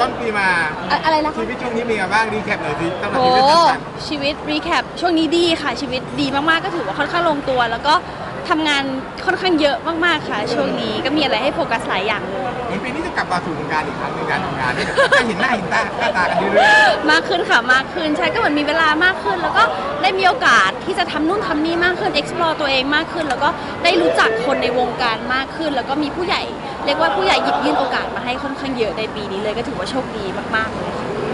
ต้นปีมาอะอะไรนะคะ ชีวิตช่วงนี้มีอะไรบ้างรีแคปหน่อยสิสำหรับโอ้ชีวิตสั้นชีวิตรีแคปช่วงนี้ดีค่ะชีวิตดีมากๆก็ถือว่าค่อนข้างลงตัว แล้วก็ ทำงานค่อนข้างเยอะมากๆค่ะ ช่วงนี้ก็มีอะไรให้โฟกัสหลายอย่างเลยๆเหมือนปีนี้จะกลับมาสู่วงการอีกครั้งในการทำงานได้ได้เห็นหน้าเห็นตาหน้าตากันเรื่อยมากขึ้นค่ะมากขึ้นใช่ก็เหมือนมีเวลามากขึ้น แล้วก็ได้มีโอกาสที่จะทำนู่นทำนี่มากขึ้น explore ตัวเองมากขึ้น แล้วก็ได้รู้จักคนในวงการมากขึ้น แล้วก็มีผู้ใหญ่ เรียกว่าผู้ใหญ่หยิบยื่นโอกาสมาให้ค่อนข้างเยอะในปีนี้เลยก็ถือว่าโชคดีมากๆเลยค่ะ ๆ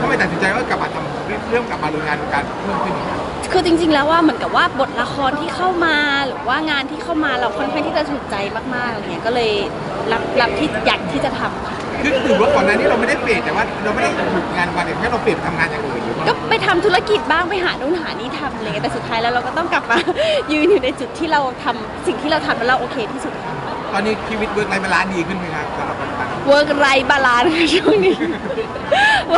ทำไมตัดสินใจว่ากลับมาทำเริ่มกลับมาลุยงานวงการเพิ่มขึ้นอีกครั้งคือจริงๆ แล้วว่าเหมือนกับว่าบทละครที่เข้ามาหรือว่างานที่เข้ามาเราค่อนข้างที่จะถูกใจมากๆอะไรเงี้ยก็เลยรับรับที่อยากที่จะทำค่ะคือถือว่าก่อนหน้านี้เราไม่ได้เปลี่ยนแต่ว่าเราไม่ได้หยุดงานวันเดียวแค่เราเปลี่ยนไปทำงานอย่างอื่นอยู่ก็ไปทำธุรกิจบ้างไปหานู่นหานี่ทำอะไรเงี้ยแต่สุดท้ายแล้วเราก็ต้องกลับมา ยืนอยู่ในจุดที่เราทำสิ่งที่เราทำแล้วเราโอเคที่สุดค่ะ ตอนนี้ชีวิตเวิร์กไลฟ์บาลานซ์ดีขึ้นไหมครับสำหรับคนต่างเวิร์กไรบาลานซ์ค่ะช่วงนี้ เ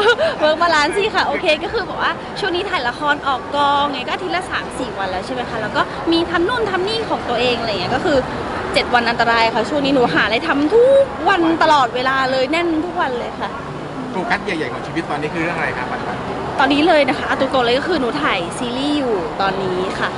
วิร์กบาลานซ์สิค่ะ โอเค ก็คือบอกว่าช่วงนี้ถ่ายละครออกกองไงก็อาทีละสามสี่วันแล้วใช่ไหมคะ แล้วก็มีทำนู่นทำนี่ของตัวเองอะไรเงี้ยก็คือ 7 วันอันตรายค่ะ ช่วงนี้หนูหาอะไรทำทุกวันตลอดเวลาเลยแน่นทุกวันเลยค่ะโฟกัสใหญ่ๆของชีวิตตอนนี้คือเรื่องอะไรครับปัจจุบันตอนนี้เลยนะคะเอาตรงๆเลยก็คือหนูถ่ายซีรีส์อยู่ตอนนี้ค่ะ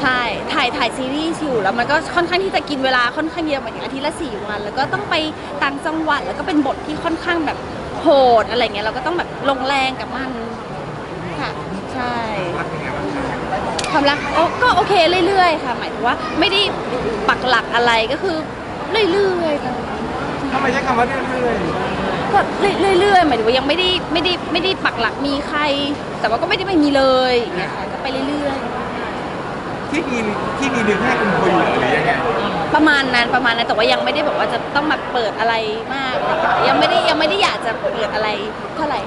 ใช่ถ่ายถ่ายซีรีส์อยู่แล้วมันก็ค่อนข้างที่จะกินเวลาค่อนข้างเยอะเหมือนกันอาทิตย์ละสี่วัน แล้วก็ต้องไปต่างจังหวัดแล้วก็เป็นบทที่ค่อนข้างแบบ โหดอะไรเงี้ยเราก็ต้องแบบลงแรงกับมันค่ะใช่ รักเป็นไงบ้างครับความรักโอ้ก็โอเคเรื่อยๆ ค่ะ หมายถึงว่าไม่ได้ปักหลักอะไรก็คือเรื่อยๆค่ะทำไมใช้คำว่าเรื่อยก็เรื่อยๆหมายถึงว่ายังไม่ได้ไม่ได้ไม่ได้ปักหลักมีใคร แต่ว่าก็ไม่ได้ไม่มีเลยอย่างเงี้ยค่ะก็ไปเรื่อยๆ ๆที่มีที่มีหนึ่งแค่คุณคุยอยู่ ประมาณนั้นประมาณนั้นแต่ว่ายังไม่ได้บอกว่าจะต้องมาเปิดอะไรมากยังไม่ได้ยังไม่ได้อยากจะเปิดอะไรเท่าไหร่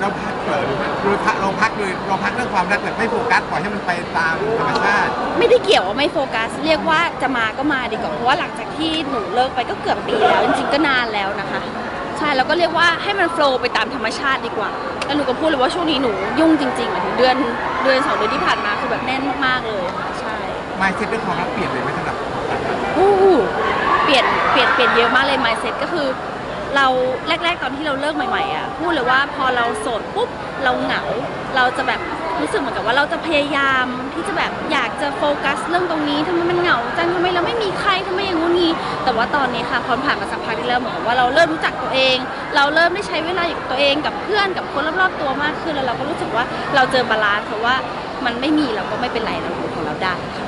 เราพักเปิดเราพักเราพักเลยเราพักเรื่องความรักแบบไม่โฟกัสปล่อยให้มันไปตามธรรมชาติ ไม่ได้เกี่ยวว่าไม่โฟกัส เรียกว่าจะมาก็มาดีกว่าเพราะว่าหลังจากที่หนูเลิกไปก็เกือบปีแล้วจริงๆก็นานแล้วนะคะใช่แล้วก็เรียกว่าให้มันโฟล์ไปตามธรรมชาติดีกว่าแล้วหนูก็พูดเลยว่าช่วงนี้หนูยุ่งจริงๆหมายถึงเดือนเดือนสองเดือนที่ผ่านมาคือแบบแน่นมากๆเลยค่ะใช่ไม่เซ็ตเรื่องความรักเปลี่ยนเลยไหมสำหรับ อู้เปลี่ยนเปลี่ยนเปลี่ยนเยอะมากเลย mindset ก็คือ เราแรก ๆ ตอนที่เราเลิกใหม่ๆอะพูดเลยว่าพอเราโสดปุ๊บเราเหงา เราจะแบบรู้สึกเหมือนกับว่าเราจะพยายามที่จะแบบอยากจะโฟกัสเรื่องตรงนี้ทำไมมันเหงาจังทำไมเราไม่มีใครทำไมอย่างงู้นงี้แต่ว่าตอนนี้ค่ะพอผ่านมาสักพักที่เริ่มเหมือนกับว่าเราเริ่มรู้จักตัวเอง เราเริ่มได้ใช้เวลาอยู่กับตัวเองกับเพื่อนกับคนรอบๆตัวมากขึ้นแล้วเราก็รู้สึกว่าเราเจอบาลานซ์เพราะว่ามันไม่มีเราก็ไม่เป็นไรเราอยู่ของเราได้ค่ะ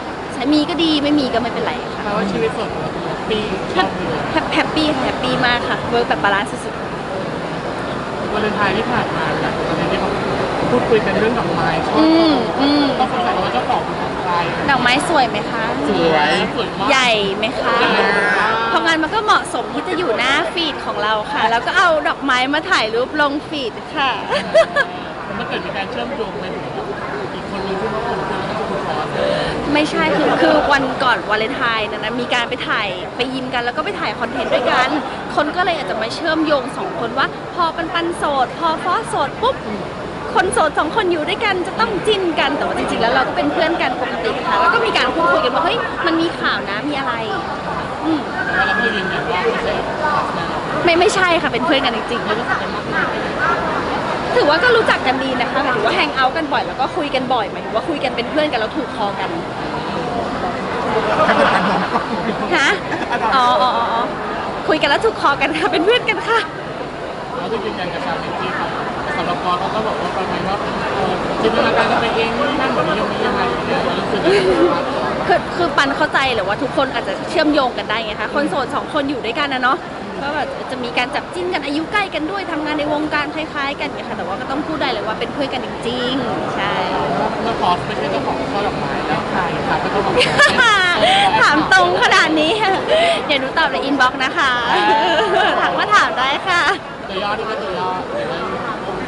มีก็ดีไม่มีก็ไม่เป็นไรค่ะแปลว่าชีวิตส่วนตัวปีชอบเลยแฮปแฮปปี้ค่ะแฮปปี้มากค่ะเวิร์กแบบบาลานซ์สุดวันเลนไทน์ที่ผ่านมาแบบตอนนี้ที่เขาพูดคุยกันเรื่องดอกไม้ชๆอบอืมอืมต้องสงสัยว่าเจ้าของเป็นของใครดอกไม้สวยไหมคะ สวยสวยมาก ใหญ่ไหมคะใหญ่มาก เพราะงั้นมันก็เหมาะสมที่จะอยู่หน้าฟีดของเราค่ะ แล้วก็เอาดอกไม้มาถ่ายรูปลงฟีดค่ะ มันเกิดมีการเชื่อมโยงไปถึงอีกคนนึงที่เขาคนเจอก็คือคุณฟอส ไม่ใช่คือคือวันก่อนวาเลนไทน์นะนะมีการไปถ่ายไปยิมกันแล้วก็ไปถ่ายคอนเทนต์ด้วยกัน คนก็เลยอาจจะมาเชื่อมโยงสองคนว่า พอปันปันโสด พอฟอสโสดปุ๊บคนโสดสองคนอยู่ด้วยกันจะต้องจิ้นกันแต่ว่าจริงๆแล้วเราก็เป็นเพื่อนกันปกติค่ะแล้วก็มีการพูดคุยกันว่าเฮ้ยมันมีข่าวนะมีอะไรอืมแต่ว่าเราไม่ได้ยืนยันว่าไม่ใช่ฟอสแน่นอนไม่ไม่ใช่ค่ะเป็นเพื่อนกันจริงๆ ถือว่าก็รู้จักกันดีนะคะหมายถึงว่าแฮงเอาท์กันบ่อยแล้วก็คุยกันบ่อยหมายถึงว่าคุยกันเป็นเพื่อนกันแล้วถูกคอกันให้เป็นการมองกล้องฮะอ๋ออ๋ออ๋อคุยกันแล้วถูกคอกันค่ะเป็นเพื่อนกันค่ะเราต้องยืนยันกับชาวเน็ตที่เขาสำหรับฟอสเขาก็บอกว่าประมาณว่าเออจินตนาการกันไปเองนี่นั่นแบบนี้ยังไม่ยังไงเนี่ยเรารู้สึกยังไงบ้างคือคือปันเข้าใจแหรือว่าทุกคนอาจจะเชื่อมโยงกันได้ไงคะคนโสดสองคนอยู่ด้วยกันนะเนาะ ก็แบบจะมีการจับจิ้นกันอายุใกล้กันด้วยทำงานในวงการคล้ายๆ กันเนี่ยค่ะ แต่ว่าก็ต้องพูดได้เลยว่าเป็นเพื่อนกันจริงๆใช่ เมื่อฟอสไม่ใช่เจ้าของช่อดอกไม้แล้วใครค่ะเป็นเจ้าของช่อถามตรงขนาดนี้ เดี๋ยวหนูตอบในอินบ็อกซ์นะคะถามมาถามได้ค่ะ ตัวย่อที่เป็นตัวย่อเดี๋ยวเรา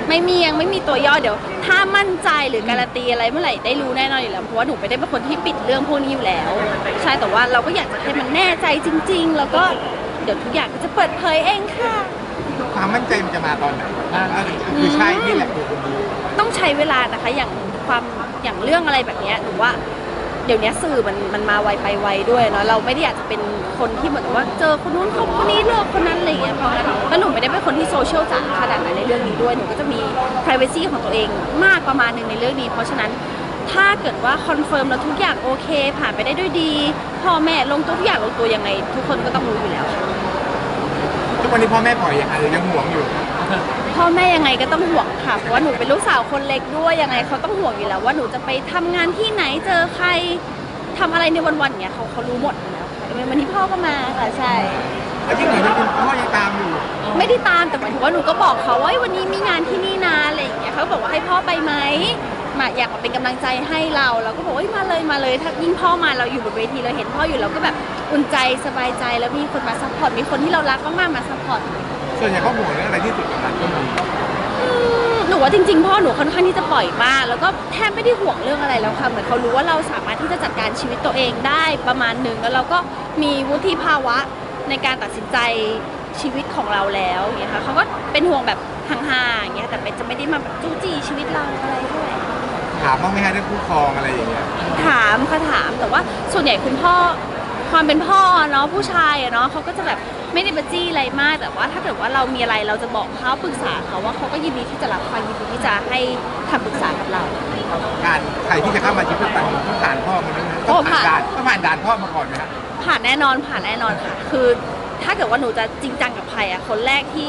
ไม่มียังไม่มีตัวย่อเดี๋ยว ถ้ามั่นใจหรือการันตีอะไรเมื่อไหร่ได้รู้แน่นอนอยู่แล้วเพราะว่าหนูไม่ได้เป็นคนที่ปิดเรื่องพวกนี้อยู่แล้ว ใช่แต่ว่าเราก็อยากจะให้มันแน่ใจจริง ๆ แล้วก็ เดี๋ยวทุกอย่างก็จะเปิดเผยเองค่ะ ความมั่นใจมันจะมาตอนไหนนั่นคือใช่นี่แหละคือคนนี้ต้องใช้เวลานะคะอย่างความอย่างเรื่องอะไรแบบเนี้ยหนูว่าดี๋ยวนี้สื่อมันมันมาไวไปไวด้วยเนาะเราไม่ได้อยากจะเป็นคนที่เหมือนกับว่าเจอคนนู้นคนนี้เลือกคนนั้นอะไรอย่างเงี้ยเพราะแล้วหนูไม่ได้เป็นคนที่โซเชียลจ๋าขนาดนั้นในเรื่องนี้ด้วยหนูก็จะมี p r i เวซีของตัวเองมากประมาณหนึ่งในเรื่องนี้ เพราะฉะนั้น ถ้าเกิดว่าคอนเฟิร์มแล้วทุกอย่างโอเค ผ่านไปได้ด้วยดีพ่อแม่ลงตัวทุกอย่างลงตัวยังไง ทุกคนก็ต้องรู้อยู่แล้วค่ะทุกวันนี้พ่อแม่ปล่อยยังไงหรือยังห่วงอยู่ พ่อแม่ยังไงก็ต้องห่วงค่ะเพราะว่าหนูเป็นลูกสาวคนเล็กด้วยยังไงเขาต้องห่วงอยู่แล้วว่าหนูจะไปทำงานที่ไหนเจอใครทำอะไรในวันๆอย่างเงี้ยเขาเขารู้หมดอยู่แล้วค่ะวันนี้พ่อก็มาค่ะใช่ แล้วยิ่งเหนือจากคุณพ่อยังตามอยู่ไม่ได้ตามแต่หมายถึงว่าหนูก็บอกเขาว่าเฮ้ยวันนี้มีงานที่นี่นะอะไรอย่างเงี้ยเขาบอกว่าให้พ่อไปไหม มาอยากมาเป็นกำลังใจให้เราเราก็บอกว่าเฮ้ยมาเลยมาเลยถ้ายิ่งพ่อมาเราอยู่บนเวทีเราเห็นพ่ออยู่เราก็แบบอุ่นใจสบายใจแล้วมีคนมาซัพพอร์ตมีคนที่เรารักมากๆมาซัพพอร์ต ส่วนใหญ่เขาห่วงเรื่องอะไรที่สุดกับมันก็มีหนูว่าจริงๆพ่อหนูค่อนข้างที่จะปล่อยมากแล้วก็แทบไม่ได้ห่วงเรื่องอะไรแล้วค่ะเหมือนเขารู้ว่าเราสามารถที่จะจัดการชีวิตตัวเองได้ประมาณหนึ่งแล้วเราก็มีวุฒิภาวะในการตัดสินใจชีวิตของเราแล้วอย่างเงี้ยค่ะเขาก็เป็นห่วงแบบห่างๆอย่างเงี้ยแต่เป็นจะไม่ได้มาแบบจู้จี้ชีวิตเราอะไรด้วย ถามบ้างไหมฮะเรื่องคู่ครองอะไรอย่างเงี้ย ถามค่ะถามแต่ว่าส่วนใหญ่คุณพ่อความเป็นพ่อเนาะผู้ชายอะเนาะเขาก็จะแบบไม่ได้มาจี้อะไรมากแต่ว่า ถ้าเกิดว่าเรามีอะไรเราจะบอกเขาปรึกษาเขาว่าเขาก็ยินดีที่จะรับฟังยินดีที่จะให้คำปรึกษากับเรา การใครที่จะเข้ามาชีวิตปันต้องผ่านพ่อมันต้องโอ้ผ่านผ่านด่านต้องผ่านด่านพ่อมาก่อนไหมฮะผ่านแน่นอนผ่านแน่นอนค่ะ คือ ถ้าเกิดว่าหนูจะจริงจังกับใครอะคนแรกที่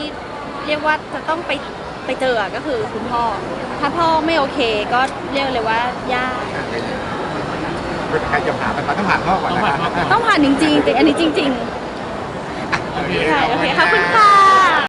เรียกว่าจะต้องไป ไปเจออะก็คือคุณพ่อ ถ้าพ่อไม่โอเคก็เรียกเลยว่ายากใครจะผ่านไปต้องผ่านพ่อก่อนนะต้องผ่านพ่อก่อนฮะต้องผ่านจริงๆแต่อันนี้จริงโอเคๆใช่โอเคขอบคุณรัค่ะ